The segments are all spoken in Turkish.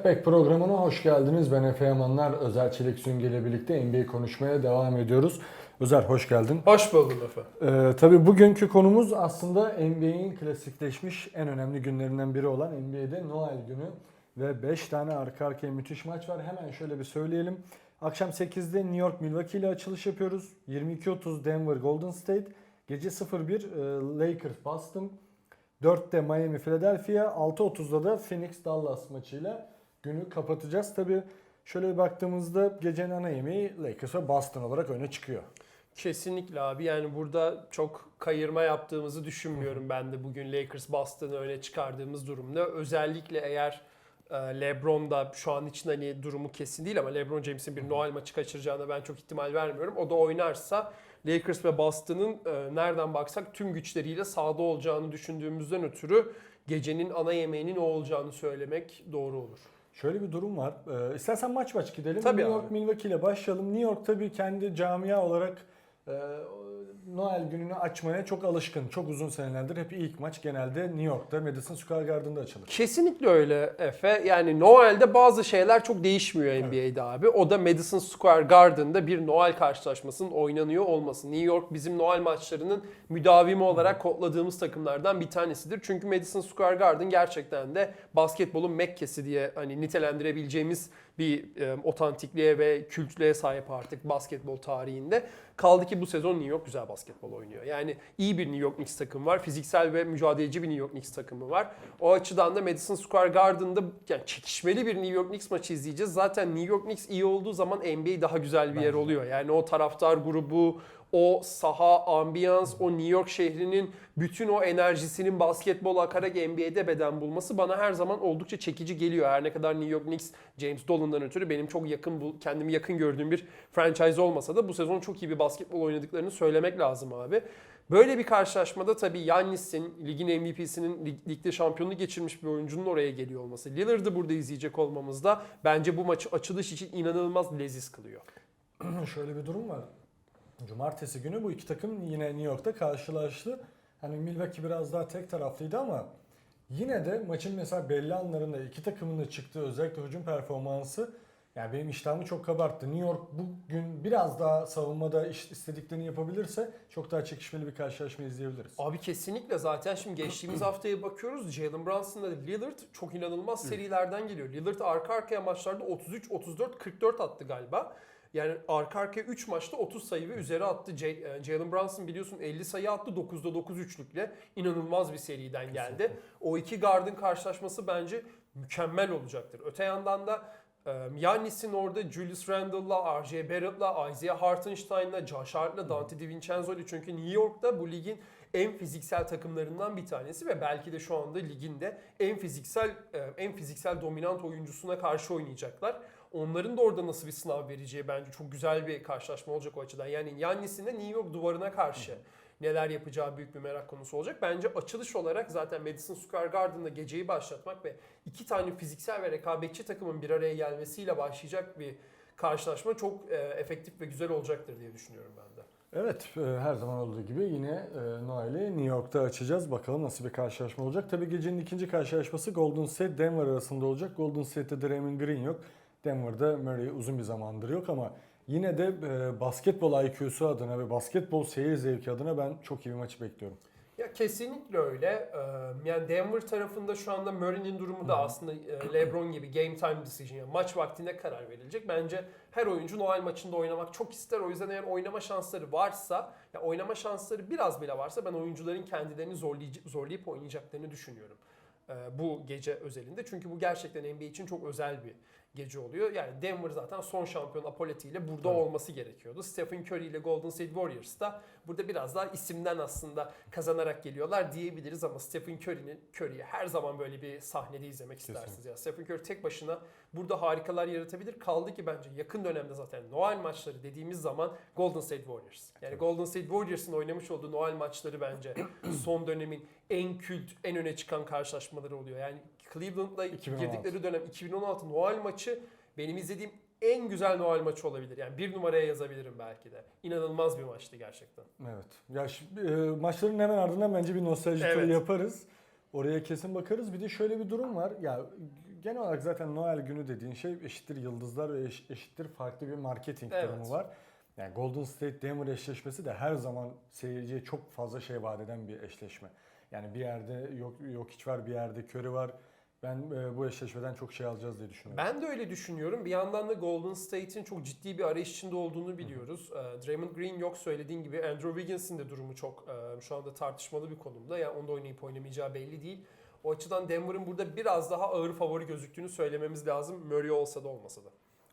Step Back programına hoş geldiniz. Ben Efe Yamanlar. Özel Çelik Süngü ile birlikte NBA konuşmaya devam ediyoruz. Özel hoş geldin. Hoş buldum Efe. Ee, tabii bugünkü konumuz aslında NBA'in klasikleşmiş en önemli günlerinden biri olan NBA'de Noel günü. Ve 5 tane arka arkaya müthiş maç var. Hemen şöyle bir söyleyelim. Akşam 8'de New York Milwaukee ile açılış yapıyoruz. 22.30 Denver Golden State. Gece 01 e, Lakers Boston. 4'te Miami Philadelphia. 6.30'da da Phoenix Dallas maçıyla günü kapatacağız. Tabii şöyle bir baktığımızda gecenin ana yemeği Lakers ve Boston olarak öne çıkıyor. Kesinlikle abi yani burada çok kayırma yaptığımızı düşünmüyorum ben de bugün Lakers Boston'ı öne çıkardığımız durumda. Özellikle eğer e, LeBron da şu an için hani durumu kesin değil ama LeBron James'in bir Noel maçı kaçıracağına ben çok ihtimal vermiyorum. O da oynarsa Lakers ve Boston'ın e, nereden baksak tüm güçleriyle sahada olacağını düşündüğümüzden ötürü gecenin ana yemeğinin o olacağını söylemek doğru olur. Şöyle bir durum var. Ee, istersen maç maç gidelim. Tabii New York abi. Milwaukee ile başlayalım. New York tabii kendi camia olarak e, Noel gününü açmaya çok alışkın. Çok uzun senelerdir hep ilk maç genelde New York'ta Madison Square Garden'da açılır. Kesinlikle öyle Efe. Yani Noel'de bazı şeyler çok değişmiyor NBA'de abi. O da Madison Square Garden'da bir Noel karşılaşmasının oynanıyor olması. New York bizim Noel maçlarının müdavimi olarak kodladığımız takımlardan bir tanesidir. Çünkü Madison Square Garden gerçekten de basketbolun Mekke'si diye hani nitelendirebileceğimiz bir e, otantikliğe ve kültürlüğe sahip artık basketbol tarihinde. Kaldı ki bu sezon New York güzel basketbol oynuyor. Yani iyi bir New York Knicks takımı var. Fiziksel ve mücadeleci bir New York Knicks takımı var. O açıdan da Madison Square Garden'da yani çekişmeli bir New York Knicks maçı izleyeceğiz. Zaten New York Knicks iyi olduğu zaman NBA daha güzel bir yer oluyor. Yani o taraftar grubu, o saha, ambiyans, o New York şehrinin bütün o enerjisinin basketbola akarak NBA'de beden bulması bana her zaman oldukça çekici geliyor. Her ne kadar New York Knicks James Dolan'dan ötürü benim çok yakın, kendimi yakın gördüğüm bir franchise olmasa da bu sezon çok iyi bir basketbol oynadıklarını söylemek lazım abi. Böyle bir karşılaşmada tabii Yannis'in, ligin MVP'sinin, lig, ligde şampiyonluğu geçirmiş bir oyuncunun oraya geliyor olması. Lillard'ı burada izleyecek olmamız da bence bu maçı açılış için inanılmaz leziz kılıyor. Şöyle bir durum var. Cumartesi günü bu iki takım yine New York'ta karşılaştı. Hani Milwaukee biraz daha tek taraflıydı ama yine de maçın mesela belli anlarında iki takımın da çıktığı özellikle hücum performansı yani benim iştahımı çok kabarttı. New York bugün biraz daha savunmada istediklerini yapabilirse çok daha çekişmeli bir karşılaşma izleyebiliriz. Abi kesinlikle zaten şimdi geçtiğimiz haftaya bakıyoruz. Jalen Brunson'la Lillard çok inanılmaz serilerden geliyor. Lillard arka arkaya maçlarda 33, 34, 44 attı galiba. Yani arka arkaya 3 maçta 30 sayı ve üzeri attı. E, Jalen Brunson biliyorsun 50 sayı attı 9'da 9 üçlükle. inanılmaz bir seriden geldi. O iki guardın karşılaşması bence mükemmel olacaktır. Öte yandan da e, Yannis'in orada Julius Randle'la, R.J. Barrett'la, Isaiah Hartenstein'la, Josh Hart'la, Dante DiVincenzo'yla çünkü New York'ta bu ligin en fiziksel takımlarından bir tanesi ve belki de şu anda liginde en fiziksel e, en fiziksel dominant oyuncusuna karşı oynayacaklar. Onların da orada nasıl bir sınav vereceği bence çok güzel bir karşılaşma olacak o açıdan. Yani Yannis'in de New York duvarına karşı neler yapacağı büyük bir merak konusu olacak. Bence açılış olarak zaten Madison Square Garden'da geceyi başlatmak ve iki tane fiziksel ve rekabetçi takımın bir araya gelmesiyle başlayacak bir karşılaşma çok e, efektif ve güzel olacaktır diye düşünüyorum ben de. Evet e, her zaman olduğu gibi yine e, Noel'i New York'ta açacağız. Bakalım nasıl bir karşılaşma olacak. Tabii gecenin ikinci karşılaşması Golden State Denver arasında olacak. Golden State'te Draymond Green yok. Denver'da Murray uzun bir zamandır yok ama yine de e, basketbol IQ'su adına ve basketbol seyir zevki adına ben çok iyi bir maçı bekliyorum. Ya kesinlikle öyle. Yani Denver tarafında şu anda Murray'nin durumu da aslında LeBron gibi game time decision yani maç vaktinde karar verilecek. Bence her oyuncu Noel maçında oynamak çok ister. O yüzden eğer oynama şansları varsa, ya oynama şansları biraz bile varsa ben oyuncuların kendilerini zorlayıcı, zorlayıp oynayacaklarını düşünüyorum. Bu gece özelinde. Çünkü bu gerçekten NBA için çok özel bir gece oluyor. Yani Denver zaten son şampiyon Apoleti ile burada Evet. olması gerekiyordu. Stephen Curry ile Golden State Warriors da burada biraz daha isimden aslında kazanarak geliyorlar diyebiliriz ama Stephen Curry'nin Curry'i her zaman böyle bir sahnede izlemek Kesinlikle. istersiniz. Ya Stephen Curry tek başına burada harikalar yaratabilir. Kaldı ki bence yakın dönemde zaten Noel maçları dediğimiz zaman Golden State Warriors. Yani Golden State Warriors'ın oynamış olduğu Noel maçları bence son dönemin en kült, en öne çıkan karşılaşmaları oluyor. Yani Cleveland'la 2016. girdikleri dönem 2016 Noel maçı benim izlediğim en güzel Noel maçı olabilir. Yani bir numaraya yazabilirim belki de. İnanılmaz bir maçtı gerçekten. Evet. Ya şi- e, maçların hemen ardından bence bir nostalji turu Evet. yaparız. Oraya kesin bakarız. Bir de şöyle bir durum var. Ya genel olarak zaten Noel günü dediğin şey eşittir yıldızlar ve eş- eşittir farklı bir marketing Evet. durumu var. Yani Golden State Denver eşleşmesi de her zaman seyirciye çok fazla şey vaat eden bir eşleşme. Yani bir yerde yok yok hiç var, bir yerde Curry var. Ben e, bu eşleşmeden çok şey alacağız diye düşünüyorum. Ben de öyle düşünüyorum. Bir yandan da Golden State'in çok ciddi bir arayış içinde olduğunu biliyoruz. Ee, Draymond Green yok söylediğin gibi. Andrew Wiggins'in de durumu çok e, şu anda tartışmalı bir konumda. Yani onda oynayıp oynamayacağı belli değil. O açıdan Denver'ın burada biraz daha ağır favori gözüktüğünü söylememiz lazım. Murray olsa da olmasa da.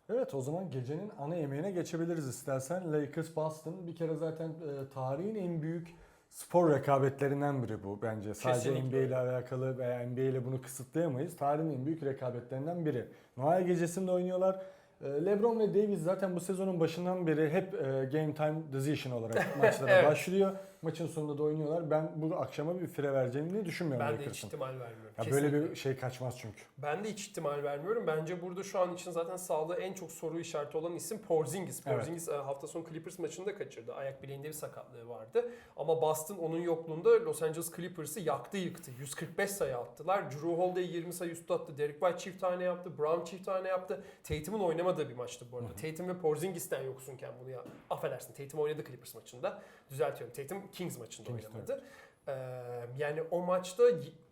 Evet o zaman gecenin ana yemeğine geçebiliriz istersen. Lakers Boston bir kere zaten e, tarihin en büyük spor rekabetlerinden biri bu bence. Sadece Kesinlikle NBA ile alakalı veya NBA ile bunu kısıtlayamayız. Tarihin en büyük rekabetlerinden biri. Noel gecesinde oynuyorlar. E, LeBron ve Davis zaten bu sezonun başından beri hep e, game time decision olarak maçlara Evet. başlıyor. Maçın sonunda da oynuyorlar. Ben bu akşama bir fire vereceğini düşünmüyorum Ben de hiç ihtimal vermiyorum. Ya Kesinlikle. böyle bir şey kaçmaz çünkü. Ben de hiç ihtimal vermiyorum. Bence burada şu an için zaten sağlığı en çok soru işareti olan isim Porzingis. Evet. Porzingis e, hafta sonu Clippers maçını da kaçırdı. Ayak bileğinde bir sakatlığı vardı. Ama Boston onun yokluğunda Los Angeles Clippers'ı yaktı yıktı. 145 sayı attılar. Drew Holiday 20 sayı üstü attı. Derek White çift tane yaptı. Brown çift tane yaptı. Tatum'un oynamadığı bir maçtı bu arada. Tatum ve Porzingis'ten yoksunken bunu ya. Affedersin Tatum oynadı Clippers maçında. Düzeltiyorum. Tatum Kings maçında Kings'te. oynamadı. Ee, yani o maçta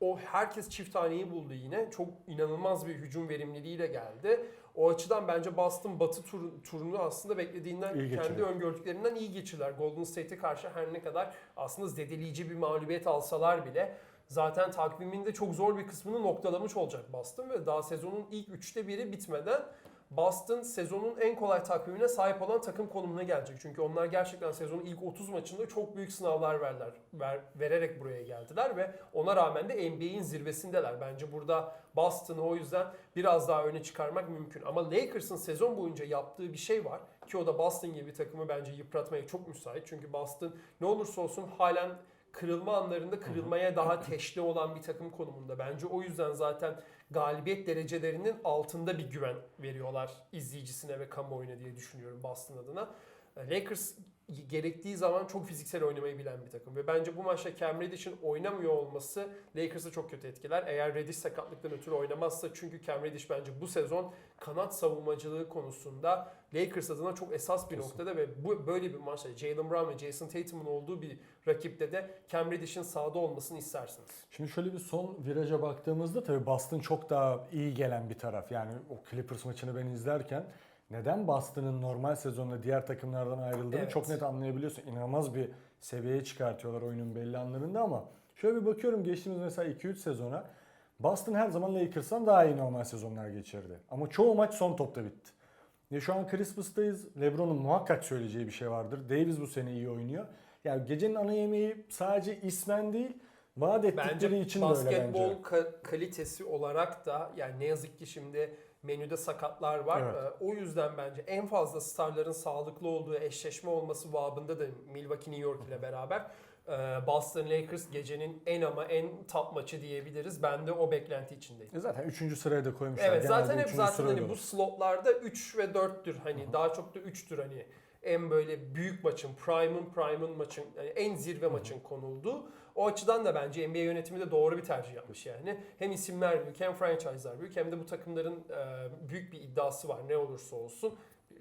o herkes çift taneyi buldu yine. Çok inanılmaz bir hücum verimliliğiyle geldi. O açıdan bence Boston Batı tur, turunu aslında beklediğinden, İyi kendi öngördüklerinden iyi geçirdiler. Golden State'e karşı her ne kadar aslında zedeleyici bir mağlubiyet alsalar bile zaten takviminde çok zor bir kısmını noktalamış olacak Boston ve daha sezonun ilk üçte biri bitmeden Boston sezonun en kolay takvimine sahip olan takım konumuna gelecek. Çünkü onlar gerçekten sezonun ilk 30 maçında çok büyük sınavlar verdiler, ver, vererek buraya geldiler ve ona rağmen de NBA'in zirvesindeler. Bence burada Boston'ı o yüzden biraz daha öne çıkarmak mümkün. Ama Lakers'ın sezon boyunca yaptığı bir şey var ki o da Boston gibi bir takımı bence yıpratmaya çok müsait. Çünkü Boston ne olursa olsun halen kırılma anlarında kırılmaya daha teşne olan bir takım konumunda. Bence o yüzden zaten galibiyet derecelerinin altında bir güven veriyorlar izleyicisine ve kamuoyuna diye düşünüyorum Boston adına. Lakers gerektiği zaman çok fiziksel oynamayı bilen bir takım ve bence bu maçta Cam Reddish'in oynamıyor olması Lakers'ı çok kötü etkiler. Eğer Reddish sakatlıktan ötürü oynamazsa çünkü Cam Reddish bence bu sezon kanat savunmacılığı konusunda Lakers adına çok esas bir Kesin. noktada ve bu böyle bir maçta Jalen Brown ve Jason Tatum'un olduğu bir rakipte de Cam Reddish'in sahada olmasını istersiniz. Şimdi şöyle bir son viraja baktığımızda tabii Boston çok daha iyi gelen bir taraf. Yani o Clippers maçını ben izlerken neden Boston'ın normal sezonda diğer takımlardan ayrıldığını Evet. çok net anlayabiliyorsun. İnanılmaz bir seviyeye çıkartıyorlar oyunun belli anlarında ama şöyle bir bakıyorum geçtiğimiz mesela 2-3 sezona Boston her zaman Lakers'tan daha iyi normal sezonlar geçirdi. Ama çoğu maç son topta bitti. Ya şu an Christmas'tayız. LeBron'un muhakkak söyleyeceği bir şey vardır. Davis bu sene iyi oynuyor. Yani gecenin ana yemeği sadece ismen değil, vaat ettikleri Bence için de öyle basketbol bence. ka- kalitesi olarak da yani ne yazık ki şimdi menüde sakatlar var. Evet. Ee, o yüzden bence en fazla starların sağlıklı olduğu eşleşme olması babında da Milwaukee New York ile beraber e, Boston Lakers gecenin en ama en top maçı diyebiliriz. Ben de o beklenti içindeyim. E zaten 3. sıraya da koymuşlar. Evet Genelde zaten hep zaten hani bu slotlarda 3 ve 4'tür. Hani daha çok da 3'tür hani en böyle büyük maçın, prime'ın prime'ın maçın, yani en zirve maçın konulduğu. O açıdan da bence NBA yönetimi de doğru bir tercih yapmış yani. Hem isimler büyük hem franchise'lar büyük hem de bu takımların e, büyük bir iddiası var ne olursa olsun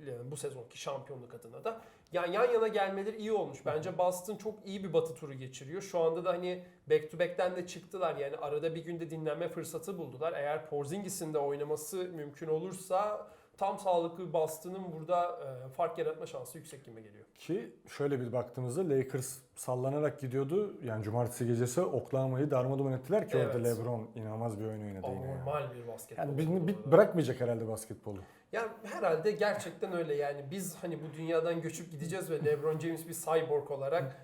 e, bu sezonki şampiyonluk adına da. Yani yan yana gelmeleri iyi olmuş. Bence Boston çok iyi bir batı turu geçiriyor. Şu anda da hani back to back'ten de çıktılar. Yani arada bir günde dinlenme fırsatı buldular. Eğer Porzingis'in de oynaması mümkün olursa tam sağlıklı Boston'ın burada e, fark yaratma şansı yüksek gibi geliyor. Ki şöyle bir baktığımızda Lakers sallanarak gidiyordu. Yani cumartesi gecesi Oklahoma'yı darmadağın ettiler ki orada Evet. LeBron inanılmaz bir oyun oynadı yine. yani. Anormal bir basketbol. Yani bir, bir bırakmayacak herhalde basketbolu. Yani herhalde gerçekten öyle yani biz hani bu dünyadan göçüp gideceğiz ve LeBron James bir cyborg olarak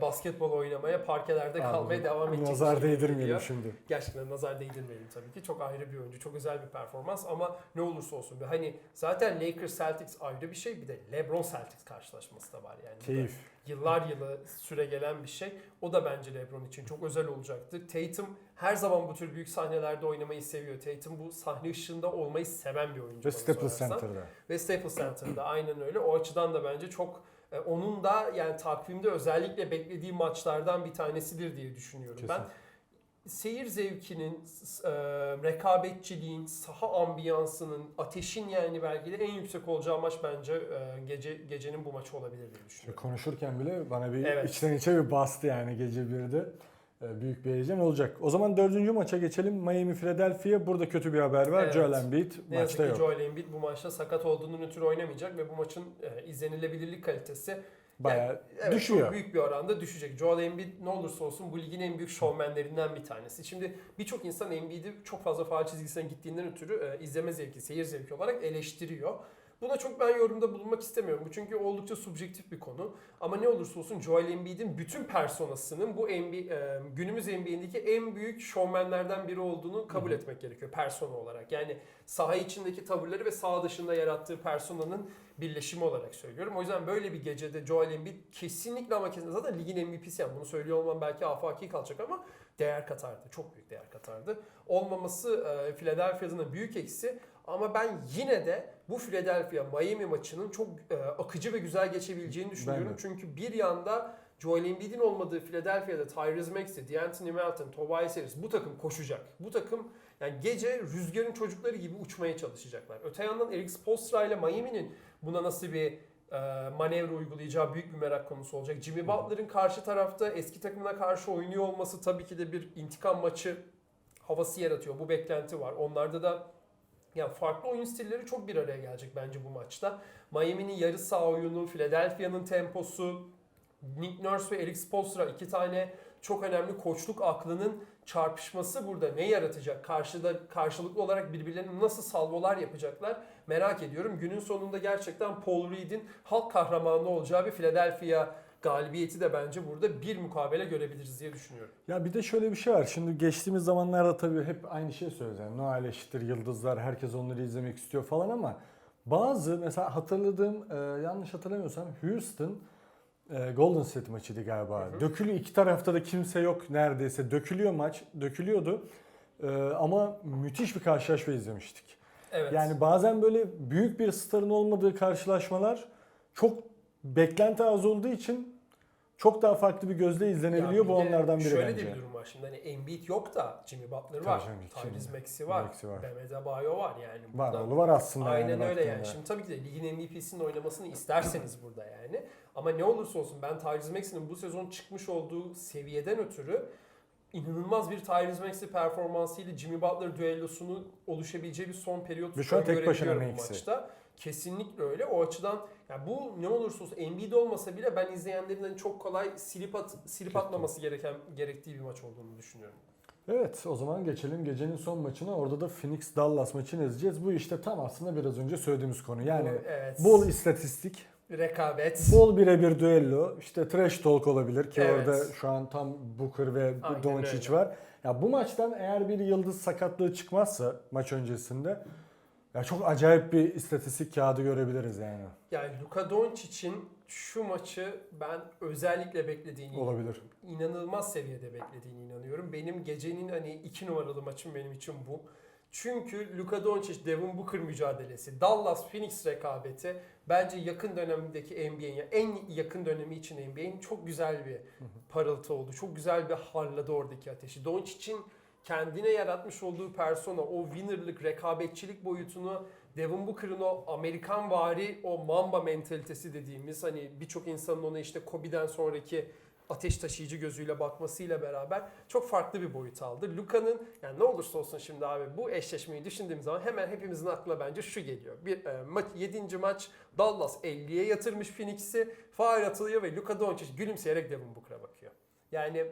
basketbol oynamaya, parkelerde kalmaya Abi, devam edecek. Nazar değdirmeyelim şimdi. Gerçekten nazar değdirmeyelim tabii ki. Çok ayrı bir oyuncu, çok özel bir performans ama ne olursa olsun. Ve hani zaten Lakers Celtics ayrı bir şey bir de LeBron Celtics karşılaşması da var yani. Keyif. Yıllar yılı süre gelen bir şey. O da bence LeBron için çok özel olacaktı. Tatum her zaman bu tür büyük sahnelerde oynamayı seviyor. Tatum bu sahne ışığında olmayı seven bir oyuncu. Ve Staples sorarsan. Center'da. Ve Staples Center'da aynen öyle. O açıdan da bence çok e, onun da yani takvimde özellikle beklediği maçlardan bir tanesidir diye düşünüyorum ben. Kesin. seyir zevkinin, e, rekabetçiliğin, saha ambiyansının, ateşin yani belki de en yüksek olacağı maç bence e, gece gecenin bu maçı olabilir diye düşünüyorum. konuşurken bile bana bir Evet. içten içe bir bastı yani gece 1'de. Ee, Büyük bir heyecan olacak. O zaman dördüncü maça geçelim. Miami Philadelphia. Burada kötü bir haber var. Evet. Joel Embiid Ne maçta yok. Joel Embiid bu maçta sakat olduğunun ötürü oynamayacak ve bu maçın e, izlenilebilirlik kalitesi Bayağı Evet, düşüyor. Büyük bir oranda düşecek. Joel Embiid ne olursa olsun bu ligin en büyük şovmenlerinden bir tanesi. Şimdi birçok insan Embiid'i çok fazla faal çizgisine gittiğinden ötürü e, izleme zevki, seyir zevki olarak eleştiriyor. Buna çok ben yorumda bulunmak istemiyorum. Bu çünkü oldukça subjektif bir konu. Ama ne olursa olsun Joel Embiid'in bütün personasının bu NBA, e, günümüz NBA'indeki en büyük şovmenlerden biri olduğunu kabul Hı hı. etmek gerekiyor persona olarak. Yani saha içindeki tavırları ve saha dışında yarattığı personanın birleşimi olarak söylüyorum. O yüzden böyle bir gecede Joel Embiid kesinlikle ama kesinlikle zaten ligin MVP'si yani bunu söylüyor olmam belki afaki kalacak ama değer katardı. Çok büyük değer katardı. Olmaması e, Philadelphia'nın büyük eksi ama ben yine de bu Philadelphia Miami maçının çok e, akıcı ve güzel geçebileceğini düşünüyorum. Çünkü bir yanda Joel Embiid'in olmadığı Philadelphia'da Tyrese Maxey, D'Anthony Melton, Tobias Harris bu takım koşacak. Bu takım yani gece rüzgarın çocukları gibi uçmaya çalışacaklar. Öte yandan Eric Spoelstra ile Miami'nin buna nasıl bir e, manevra uygulayacağı büyük bir merak konusu olacak. Jimmy Butler'ın karşı tarafta eski takımına karşı oynuyor olması tabii ki de bir intikam maçı havası yaratıyor. Bu beklenti var. Onlarda da yani farklı oyun stilleri çok bir araya gelecek bence bu maçta. Miami'nin yarı saha oyunu, Philadelphia'nın temposu, Nick Nurse ve Eric Spoelstra iki tane çok önemli koçluk aklının çarpışması burada ne yaratacak? Karşıda karşılıklı olarak birbirlerine nasıl salvolar yapacaklar merak ediyorum. Günün sonunda gerçekten Paul Reed'in halk kahramanı olacağı bir Philadelphia galibiyeti de bence burada bir mukabele görebiliriz diye düşünüyorum. Ya bir de şöyle bir şey var. Şimdi geçtiğimiz zamanlarda tabii hep aynı şey söylüyoruz. Yani Noel eşittir yıldızlar, herkes onları izlemek istiyor falan ama bazı mesela hatırladığım e, yanlış hatırlamıyorsam Houston e, Golden State maçıydı galiba. Hı hı. Dökülüyor iki tarafta da kimse yok neredeyse. Dökülüyor maç, dökülüyordu. E, ama müthiş bir karşılaşma izlemiştik. Evet. Yani bazen böyle büyük bir starın olmadığı karşılaşmalar çok beklenti az olduğu için çok daha farklı bir gözle izlenebiliyor. Bu bir de onlardan biri şöyle bence. de bir durum var şimdi hani Embiid yok da Jimmy Butler var. Tyrese. Maxey var. Maxey var. Bam Adebayo var yani. Var oğlu var aslında Aynen yani öyle yani. Şimdi tabii ki de ligin MVP'sinin oynamasını isterseniz burada yani. Ama ne olursa olsun ben Tyrese Maxey'nin bu sezon çıkmış olduğu seviyeden ötürü inanılmaz bir Tyrese Maxey performansıyla Jimmy Butler düellosunun oluşabileceği bir son periyot Ve şu an tek başına bu Maxey. maçta. Kesinlikle öyle. O açıdan yani bu ne olursa olsun Embiid olmasa bile ben izleyenlerin hani çok kolay silip at, silip atmaması gereken gerektiği bir maç olduğunu düşünüyorum. Evet o zaman geçelim gecenin son maçına. Orada da Phoenix Dallas maçını izleyeceğiz. Bu işte tam aslında biraz önce söylediğimiz konu. Yani evet. bol istatistik, rekabet. bol birebir düello, işte trash talk olabilir ki Evet. orada şu an tam Booker ve Doncic var. Ya bu maçtan eğer bir yıldız sakatlığı çıkmazsa maç öncesinde ya çok acayip bir istatistik kağıdı görebiliriz yani. Yani Luka Doncic'in şu maçı ben özellikle beklediğini Olabilir. inanılmaz seviyede beklediğini inanıyorum. Benim gecenin hani iki numaralı maçım benim için bu. Çünkü Luka Doncic, Devin Booker mücadelesi, Dallas Phoenix rekabeti bence yakın dönemdeki NBA'in en yakın dönemi için NBA'in çok güzel bir parıltı oldu. Çok güzel bir harladı oradaki ateşi. Doncic'in kendine yaratmış olduğu persona, o winnerlık, rekabetçilik boyutunu Devin Booker'ın o Amerikan vari o Mamba mentalitesi dediğimiz hani birçok insanın ona işte Kobe'den sonraki ateş taşıyıcı gözüyle bakmasıyla beraber çok farklı bir boyut aldı. Luka'nın yani ne olursa olsun şimdi abi bu eşleşmeyi düşündüğüm zaman hemen hepimizin aklına bence şu geliyor. Bir e, maç 7. maç Dallas 50'ye yatırmış Phoenix'i. Faal atılıyor ve Luka Doncic gülümseyerek Devin Booker'a bakıyor. Yani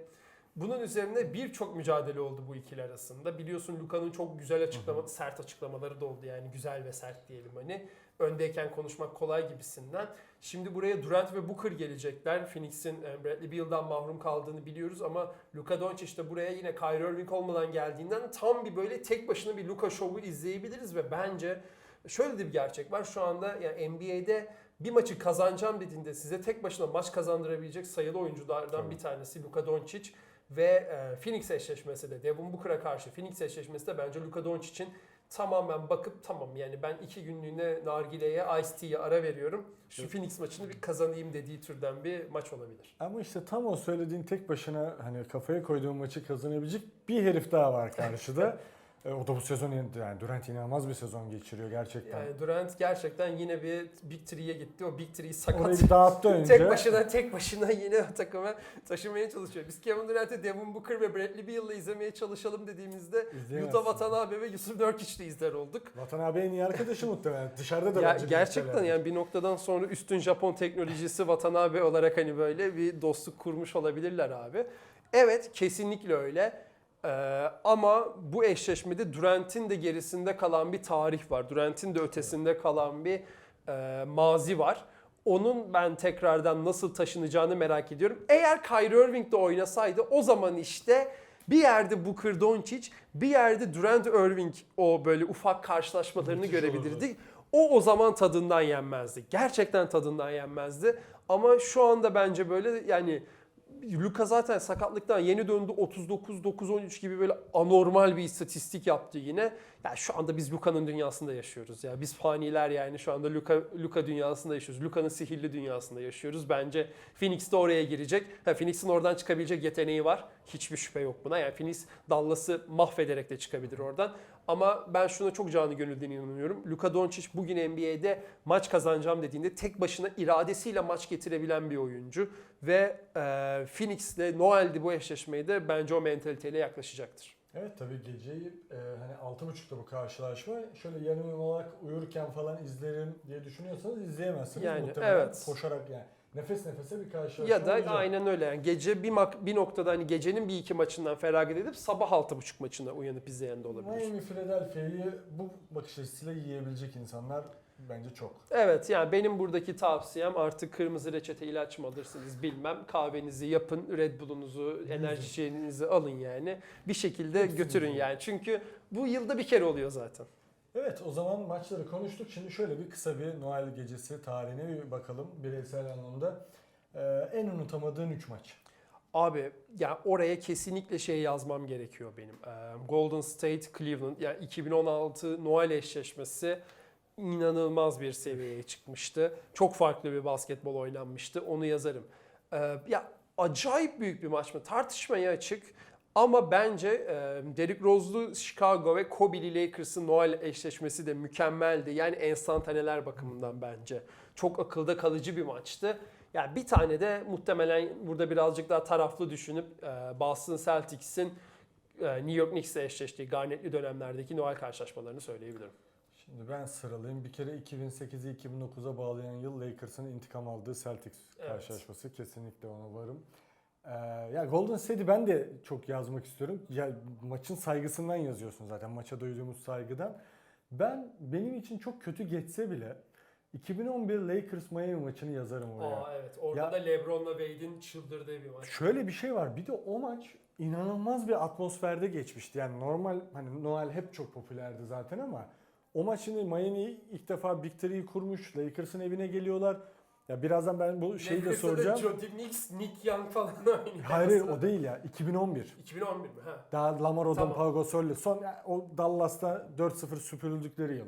bunun üzerine birçok mücadele oldu bu ikili arasında. Biliyorsun Luka'nın çok güzel açıklama, sert açıklamaları da oldu yani güzel ve sert diyelim hani. Öndeyken konuşmak kolay gibisinden. Şimdi buraya Durant ve Booker gelecekler. Phoenix'in e, Bradley Beal'dan mahrum kaldığını biliyoruz ama Luka Doncic de buraya yine Kyrie Irving olmadan geldiğinden tam bir böyle tek başına bir Luka şovu izleyebiliriz ve bence şöyle de bir gerçek var. Şu anda yani NBA'de bir maçı kazanacağım dediğinde size tek başına maç kazandırabilecek sayılı oyunculardan Tabii. bir tanesi Luka Doncic. Ve e, Phoenix eşleşmesi de Devin Booker'a karşı Phoenix eşleşmesi de bence Luka Doncic'in tamamen bakıp tamam yani ben iki günlüğüne Nargile'ye Ice T'ye ara veriyorum. Şu Phoenix maçını bir kazanayım dediği türden bir maç olabilir. Ama işte tam o söylediğin tek başına hani kafaya koyduğun maçı kazanabilecek bir herif daha var karşıda. E, o da bu sezon yani Durant inanılmaz bir sezon geçiriyor gerçekten. Yani Durant gerçekten yine bir Big Three'ye gitti. O Big Three'yi sakat Orayı dağıttı önce. tek başına tek başına yine takımı taşımaya çalışıyor. Biz Kevin Durant'i Devin Booker ve Bradley Beal'la izlemeye çalışalım dediğimizde. Utah Watanabe ve Yusuf Nurkic'le izler olduk. Vatan abi en iyi arkadaşı muhtemelen. Dışarıda da Ya, gerçekten yani bir noktadan sonra üstün Japon teknolojisi Watanabe olarak hani böyle bir dostluk kurmuş olabilirler abi. Evet kesinlikle öyle. Ee, ama bu eşleşmede Durant'in de gerisinde kalan bir tarih var. Durant'in de ötesinde kalan bir e, mazi var. Onun ben tekrardan nasıl taşınacağını merak ediyorum. Eğer Kyrie Irving de oynasaydı o zaman işte bir yerde Booker Doncic, bir yerde Durant Irving o böyle ufak karşılaşmalarını Müthiş görebilirdik. O o zaman tadından yenmezdi. Gerçekten tadından yenmezdi. Ama şu anda bence böyle yani Luka zaten sakatlıktan yeni döndü 39 9 13 gibi böyle anormal bir istatistik yaptı yine. Ya şu anda biz Luka'nın dünyasında yaşıyoruz ya. Biz faniler yani şu anda Luka Luka dünyasında yaşıyoruz. Luka'nın sihirli dünyasında yaşıyoruz. Bence Phoenix de oraya girecek. Ha, Phoenix'in oradan çıkabilecek yeteneği var. Hiçbir şüphe yok buna. Yani Phoenix Dallas'ı mahvederek de çıkabilir oradan. Ama ben şuna çok canı gönülden inanıyorum. Luka Doncic bugün NBA'de maç kazanacağım dediğinde tek başına iradesiyle maç getirebilen bir oyuncu. Ve e, Phoenix'le Noel'di bu eşleşmeyi de bence o mentaliteyle yaklaşacaktır. Evet tabii geceyi e, hani 6.30'da bu karşılaşma. Şöyle yarım olarak uyurken falan izlerim diye düşünüyorsanız izleyemezsiniz. Yani, Muhtemelen evet. koşarak yani nefes nefese bir karşılaşma Ya da olacak. aynen öyle yani gece bir mak- bir noktada hani gecenin bir iki maçından feragat edip sabah altı buçuk maçına uyanıp izleyen de olabilir. Miami Philadelphia'yı bu bakış açısıyla yiyebilecek insanlar bence çok. Evet yani benim buradaki tavsiyem artık kırmızı reçete ilaç mı alırsınız bilmem. Kahvenizi yapın, Red Bull'unuzu, enerji içeceğinizi alın yani. Bir şekilde Hepsini götürün yiyin. yani. Çünkü bu yılda bir kere oluyor zaten. Evet o zaman maçları konuştuk. Şimdi şöyle bir kısa bir Noel gecesi tarihine bir bakalım bireysel anlamda. Ee, en unutamadığın 3 maç. Abi ya oraya kesinlikle şey yazmam gerekiyor benim. Ee, Golden State Cleveland yani 2016 Noel eşleşmesi inanılmaz bir seviyeye çıkmıştı. Çok farklı bir basketbol oynanmıştı. Onu yazarım. Ee, ya acayip büyük bir maç mı? Tartışmaya açık. Ama bence e, Derrick Rose'lu Chicago ve Kobe'li Lakers'ın Noel eşleşmesi de mükemmeldi. Yani enstantaneler bakımından bence. Çok akılda kalıcı bir maçtı. Yani bir tane de muhtemelen burada birazcık daha taraflı düşünüp e, Boston Celtics'in e, New York Knicks'le eşleştiği garnetli dönemlerdeki Noel karşılaşmalarını söyleyebilirim. Şimdi ben sıralayayım. Bir kere 2008'i 2009'a bağlayan yıl Lakers'ın intikam aldığı Celtics Evet. karşılaşması. Kesinlikle ona varım. Ee, ya Golden State'i ben de çok yazmak istiyorum. Ya maçın saygısından yazıyorsun zaten. Maça duyduğumuz saygıdan. Ben benim için çok kötü geçse bile 2011 Lakers Miami maçını yazarım oraya. Aa evet orada Ya- da LeBron'la Wade'in çıldırdığı bir maç. Şöyle bir şey var. Bir de o maç inanılmaz bir atmosferde geçmişti. Yani normal hani Noel hep çok popülerdi zaten ama o maç şimdi Miami ilk defa Big Three'yi kurmuş. Lakers'ın evine geliyorlar. Ya birazdan ben bu şeyi de Lakers'ta da soracağım. Jody Nix, Nick Young falan oynuyor. Hayır hayır, o değil ya. 2011. 2011 mi? Ha. Daha Lamar Odom, Tamam. Pau Gasol'le son o Dallas'ta 4-0 süpürüldükleri yıl.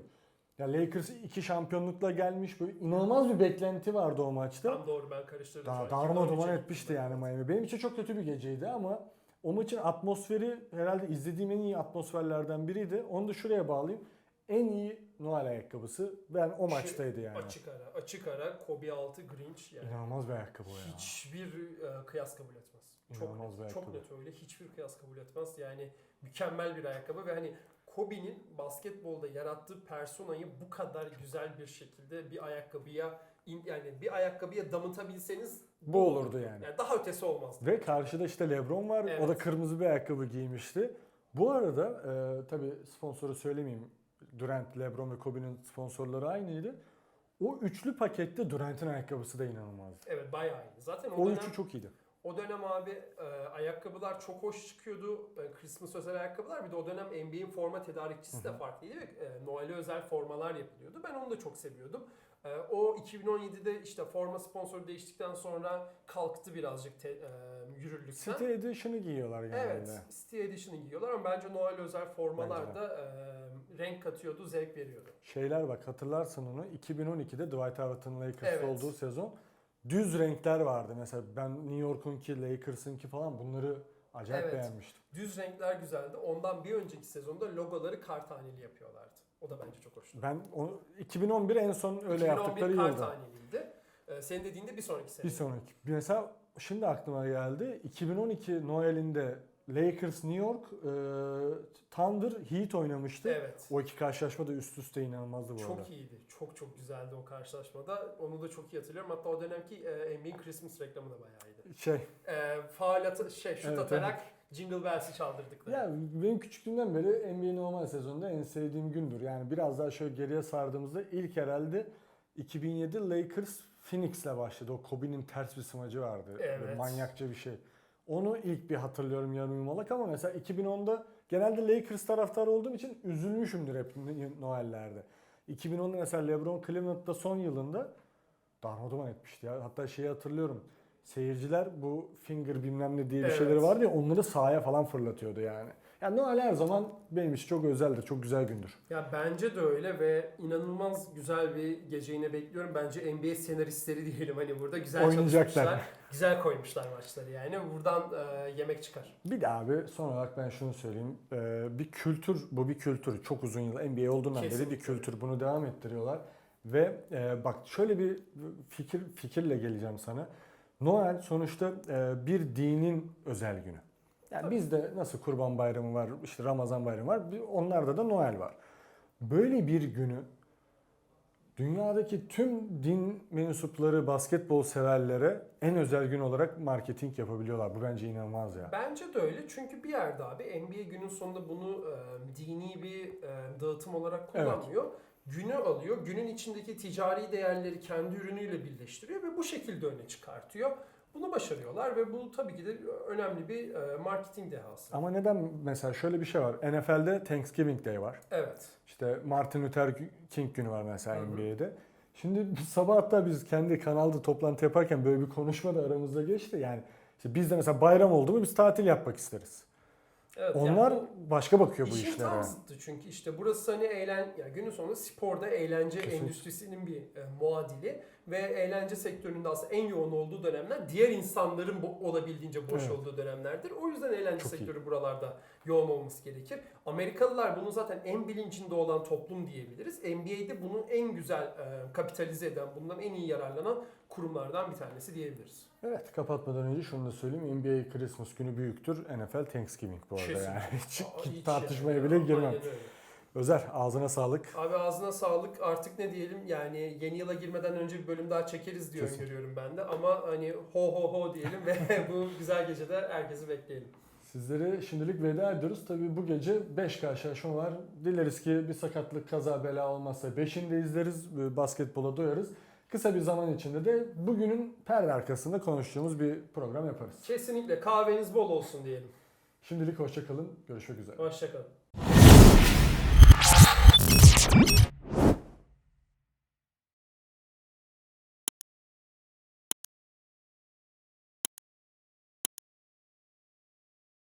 Ya Lakers iki şampiyonlukla gelmiş. Böyle inanılmaz bir beklenti vardı o maçta. Tam doğru ben karıştırdım. Daha şu an. darma 2013'e duman gittim etmişti yani Miami. Benim için çok kötü bir geceydi ama o maçın atmosferi herhalde izlediğim en iyi atmosferlerden biriydi. Onu da şuraya bağlayayım. En iyi Noel ayakkabısı ben o Şu maçtaydı yani. Açık ara. Açık ara. Kobe 6 Grinch yani. İnanılmaz bir ayakkabı o ya. Hiçbir e, kıyas kabul etmez. Çok İnanılmaz bir net, çok net öyle. Hiçbir kıyas kabul etmez. Yani mükemmel bir ayakkabı ve hani Kobe'nin basketbolda yarattığı personayı bu kadar güzel bir şekilde bir ayakkabıya yani bir ayakkabıya damıtabilseniz Bu olurdu yani. Yani daha ötesi olmazdı. Ve karşıda işte LeBron var. O da Evet. kırmızı bir ayakkabı giymişti. Bu arada e, tabii sponsoru söylemeyeyim. Durant, LeBron ve Kobe'nin sponsorları aynıydı. O üçlü pakette Durant'in ayakkabısı da inanılmazdı. Evet bayağı iyi. Zaten o, O dönem üçü çok iyiydi. O dönem abi e, ayakkabılar çok hoş çıkıyordu. E, Christmas özel ayakkabılar. Bir de o dönem NBA'in forma tedarikçisi de farklıydı e, Noel'e özel formalar yapılıyordu. Ben onu da çok seviyordum. E, o 2017'de işte forma sponsoru değiştikten sonra kalktı birazcık te, e, yürürlükten. City Edition'ı giyiyorlar genelde. Evet, City Edition'ı giyiyorlar ama bence Noel özel formalar Bence da e, renk katıyordu, zevk veriyordu. Şeyler bak hatırlarsın onu 2012'de Dwight Howard'ın Lakers Evet. olduğu sezon düz renkler vardı. Mesela ben New York'unki, Lakers'ınki falan bunları acayip Evet. beğenmiştim. Düz renkler güzeldi. Ondan bir önceki sezonda logoları kar taneli yapıyorlardı. O da bence çok hoştu. Ben onu 2011 en son öyle 2011 yaptıkları kar yıldı. taneliydi. Ee, senin dediğinde bir sonraki sene. Bir sonraki. Mesela şimdi aklıma geldi. 2012 Noel'inde Lakers New York e, Thunder Heat oynamıştı. Evet. O iki karşılaşma da üst üste inanılmazdı bu arada. Çok iyiydi. Çok çok güzeldi o karşılaşmada. Onu da çok iyi hatırlıyorum. Hatta o dönemki e, NBA'in Christmas reklamı da bayağı iyiydi. Şey, E, faal atı, şey, şut Evet, atarak Jingle Bells'i çaldırdık. ya benim küçüklüğümden beri NBA normal sezonda en sevdiğim gündür. Yani biraz daha şöyle geriye sardığımızda ilk herhalde 2007 Lakers Phoenix'le başladı. O Kobe'nin ters bir smacı vardı. Böyle Evet. Manyakça bir şey. Onu ilk bir hatırlıyorum yarım yumalak ama mesela 2010'da genelde Lakers taraftarı olduğum için üzülmüşümdür hep Noel'lerde. 2010'da mesela LeBron Cleveland'da son yılında darmadağın etmişti ya. Hatta şeyi hatırlıyorum. Seyirciler bu finger bilmem ne diye bir Evet. şeyleri vardı ya onları sahaya falan fırlatıyordu yani. Yani Noel her zaman benim için çok özeldir, çok güzel gündür. Ya bence de öyle ve inanılmaz güzel bir gece yine bekliyorum. Bence NBA senaristleri diyelim hani burada güzel Oynayacaklar. çalışmışlar. Güzel koymuşlar maçları yani. Buradan e, yemek çıkar. Bir de abi son olarak ben şunu söyleyeyim. Ee, bir kültür, bu bir kültür. Çok uzun yıl NBA olduğundan beri bir kültür. Bunu devam ettiriyorlar. Ve e, bak şöyle bir fikir fikirle geleceğim sana. Noel sonuçta e, bir dinin özel günü. Yani Tabii. bizde nasıl Kurban Bayramı var, işte Ramazan Bayramı var. Onlarda da Noel var. Böyle bir günü dünyadaki tüm din mensupları, basketbol severlere en özel gün olarak marketing yapabiliyorlar. Bu bence inanılmaz ya. Bence de öyle çünkü bir yerde abi NBA günün sonunda bunu e, dini bir e, dağıtım olarak kullanmıyor. Günü alıyor, günün içindeki ticari değerleri kendi ürünüyle birleştiriyor ve bu şekilde öne çıkartıyor. Bunu başarıyorlar ve bu tabii ki de önemli bir e, marketing dehası. Ama neden mesela şöyle bir şey var. NFL'de Thanksgiving Day var. Evet. İşte Martin Luther King günü var mesela Hı hı. NBA'de. Şimdi sabah hatta biz kendi kanalda toplantı yaparken böyle bir konuşma da aramızda geçti. Yani işte biz de mesela bayram oldu mu biz tatil yapmak isteriz. Evet yani Onlar bu- başka bakıyor bu İşin işlere. tam zıttı çünkü işte burası hani eğlen ya günün sonunda sporda eğlence Kesinlikle. endüstrisinin bir e, muadili ve eğlence sektöründe aslında en yoğun olduğu dönemler diğer insanların bo- olabildiğince boş Evet. olduğu dönemlerdir. O yüzden eğlence Çok iyi. sektörü buralarda yoğun olması gerekir. Amerikalılar bunun zaten en bilincinde olan toplum diyebiliriz. NBA'de bunu en güzel e, kapitalize eden, bundan en iyi yararlanan kurumlardan bir tanesi diyebiliriz. Evet kapatmadan önce şunu da söyleyeyim. NBA Christmas günü büyüktür. NFL Thanksgiving bu arada Kesin. yani. Hiç Aa, hiç tartışmaya yani. bile girmem. Özer ağzına sağlık. Abi ağzına sağlık. Artık ne diyelim yani yeni yıla girmeden önce bir bölüm daha çekeriz diye Kesin. öngörüyorum ben de. Ama hani ho ho ho diyelim ve bu güzel gecede herkesi bekleyelim. Sizlere şimdilik veda ediyoruz. Tabii bu gece 5 karşılaşma var. Dileriz ki bir sakatlık, kaza, bela olmazsa 5'ini de izleriz. Basketbola doyarız. Kısa bir zaman içinde de bugünün perde arkasında konuştuğumuz bir program yaparız. Kesinlikle kahveniz bol olsun diyelim. Şimdilik hoşçakalın. Görüşmek üzere. Hoşçakalın.